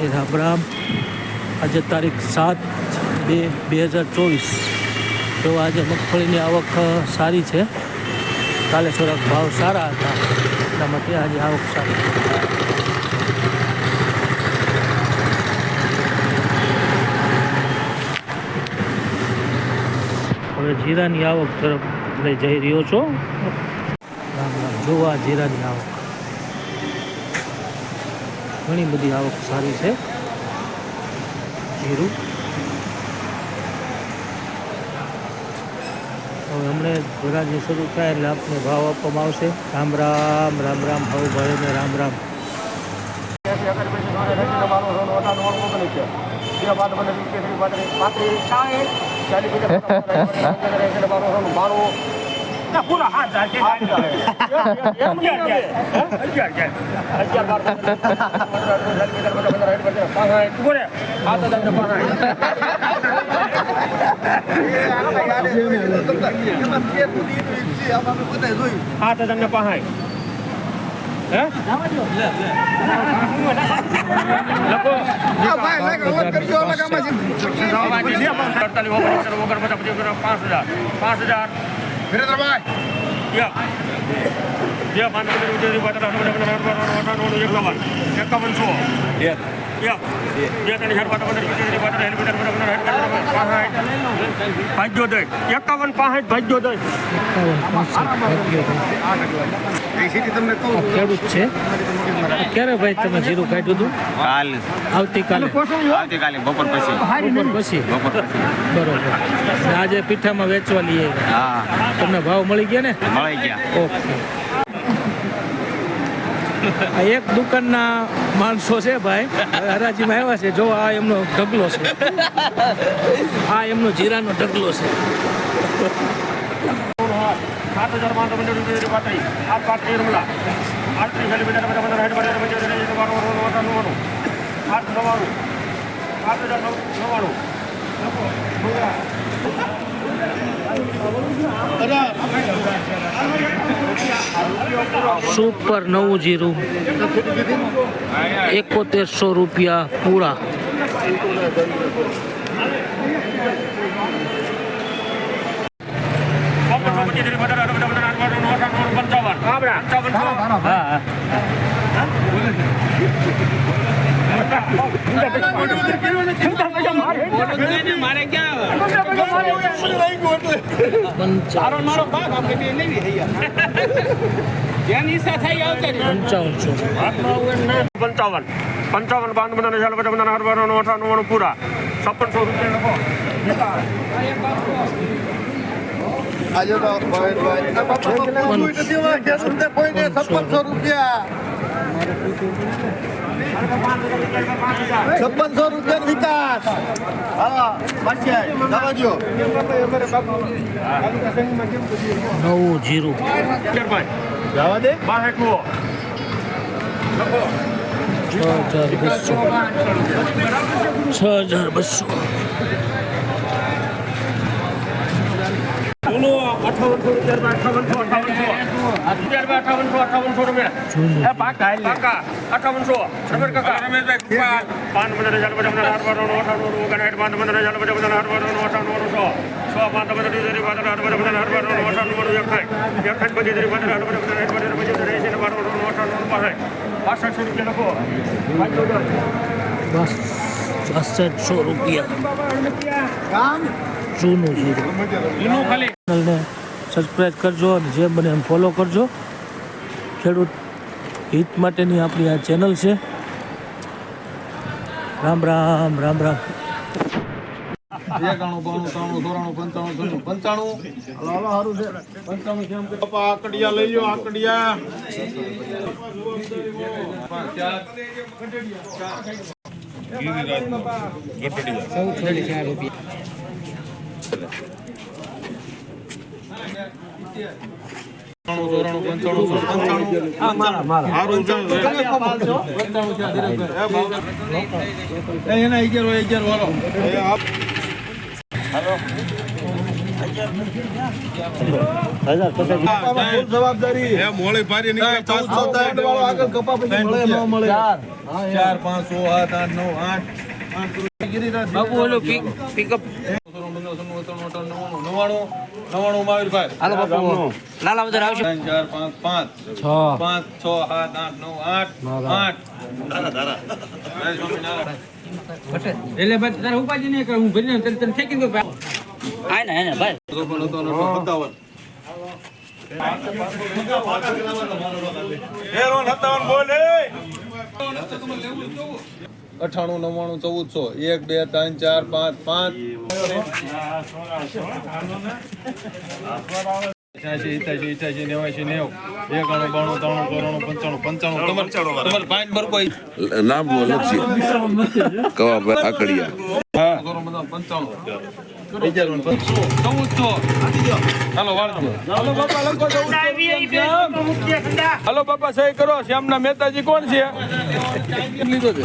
એ રામ રામ આજે તારીખ સાત બે બે હજાર ચોવીસ. તો આજે મગફળીની આવક સારી છે. કાલે થોડાક ભાવ સારા હતા. એટલા માટે આજે આવક સારી. હવે જીરાની આવક તરફ લઈ જઈ રહ્યો છો. રામ રામ. જોવા જીરાની આવક. ઘણી બધી આવક સારી છે. જીરું હવે હમણે ભરાજી શરૂ થાય એટલે આપને ભાવ આપવામાં આવશે. રામ રામ રામ રામ, ભાવ ભાઈ ને રામ રામ હા તો તમને પહાય હે લખો પાંચ હજાર પાંચ હજાર એકાવનસો બે ત્રણ હજાર ભાગ્યો દઈ એકાવન. પાંસઠ ભાગ્યો દઈ એકાવન પાંસઠ ભાગ્યો આ ખેડૂત છે. ક્યારે ભાઈ તમે જીરું કાઢ્યું હતું? કાલ. આવતીકાલે. આવતીકાલે બપોર પછી. બપોર પછી? બપોર બરોબર. આજે પીઠામાં વેચવા લઈએ. હા. તમને ભાવ મળી ગયા ને? મળી ગયા. ઓકે. આ એક દુકાનના માણસો છે ભાઈ. હરાજીમાં આવ્યા છે. જો આ એમનો ઢગલો છે. આ એમનો જીરાનો ઢગલો છે. પંદર પાત્રી. આઠ પાત્રી રમલા. આઠત્રીસ સેન્ટીમીટર બધા બધા હેડ બધા બધા નવ્વાણું નવ્વાણું આઠ નવ્વાણું આઠ હજાર નવ્વાણું સુપર નવું જીરું. એકોતેરસો રૂપિયા પૂરા. હા પંચાવનસો પંચાવન. પંચાવન બાવન બધા હજાર બધા બધા અઠાવન અઠાવન પૂરા. છપ્પનસો રૂપિયા લખો છપ્પનસો રૂપિયા વિકાસ હા બનશે જવા દો નવું જીરું જવા દે લખો છ હજાર બસો. છ હજાર બસો. બોલો અઠાવનસો રૂપિયા અઠાવનસો અઠાવનસો રૂપિયા અઠાવનસો અઠાવનસો રૂપિયા જૂનું એ પાકા પાકા અઠાવનસો રમેશ કાકા રમેશભાઈ પાંચ પંદર હજાર બધા બધા આઠ બાર અઠાવન ઓગણ પાંચ પંદર હજાર બધા બધા આઠ બાર અઠાવન સો સો પાંચ બધા દીધી પાંચ આઠ બધા બધા આઠ બાર અઠાવન એકાઠ એકાઠ પછી દીધી પાંચ આઠ બધા આઠ બાર પછી એસી બાર અઠાવન પાસે પાસઠસો રૂપિયા લખો પાંચસો દસ બસ બાસઠસો રૂપિયા કામ જૂનું જીરું ચેનલને સબસ્ક્રાઈબ કરજો અને જે બને એમ ફોલો કરજો. ખેડૂત હિત માટેની આપણી આ ચેનલ છે. રામ રામ રામ રામ. એકાણું બાણું ત્રાણું ચોરાણું પંચાણું છન્નું પંચાણું. હાલો હાલો સારું છે. પંચાણું કેમ કે. આકડિયા લઈ લો આકડિયા. ચાર પાંચ છ સાત આઠ નવ આઠ ઓલો પિકઅપ મહાવીરભાઈ હાલો બાપુ. લાલા બધા આવશે ત્રણ ચાર પાંચ પાંચ. છ. પાંચ છ સાત આઠ નવ આઠ આઠ. જય સ્વામિનારાયણ. એટલે ભાઈ તારે ઉપાજી નહીં કરે હું ભરીને તને તને ફેંકી દઉં આય ને આય ને ભાઈ. તો અઠાણું નવ્વાણું ચૌદસો એક બે ત્રણ ચાર પાંચ પાંચ. અઠ્યાસી ઇઠ્યાસી ઇઠ્યાસી નેવાસી નેવું. એકાણું બાણું ત્રાણું ચોરાણું પંચાણું પંચાણું. તમારે તમારે પાંચ બરોબર નામ આકડિયા. પંચાણું ચૌદસો હાલો વાળજો હાલો બાપા લખો હાલો બાપા સહી કરો. શ્યામના મહેતાજી કોણ છે? લીધો છે?